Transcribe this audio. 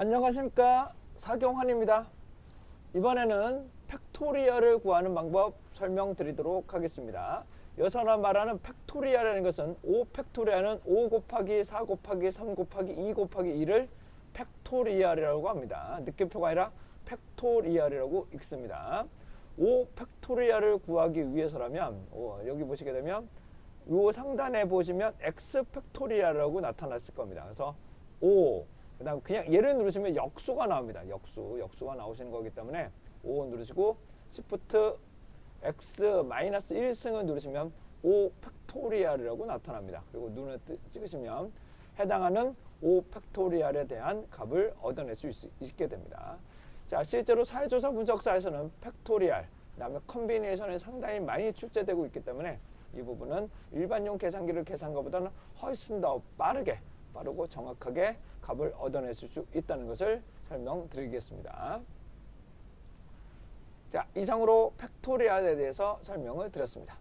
안녕하십니까 사경환입니다. 이번에는 팩토리얼을 구하는 방법 설명드리도록 하겠습니다. 여기서 말하는 팩토리얼이라는 것은 5 팩토리얼은 5 곱하기 4 곱하기 3 곱하기 2 곱하기 2를 팩토리얼이라고 합니다. 느낌표가 아니라 팩토리얼이라고 읽습니다. 5 팩토리얼을 구하기 위해서라면 어, 여기 보시게 되면 요 상단에 보시면 x 팩토리얼이라고 나타났을 겁니다. 그래서 5 그 다음 그냥 얘를 누르시면 역수가 나옵니다. 역수 역수가 나오시는 거기 때문에 5 누르시고 Shift x 마이너스 1승을 누르시면 5 팩토리얼이라고 나타납니다. 그리고 눈을 뜨- 찍으시면 해당하는 5 팩토리얼에 대한 값을 얻어낼 수 있, 있게 됩니다. 자, 실제로 사회조사 분석사에서는 팩토리얼, 그다음에 컨비네이션이 상당히 많이 출제되고 있기 때문에 이 부분은 일반용 계산기를 계산 것보다는 훨씬 더 빠르게 빠르고 정확하게 값을 얻어낼 수 있다는 것을 설명드리겠습니다. 자, 이상으로 팩토리얼에 대해서 설명을 드렸습니다.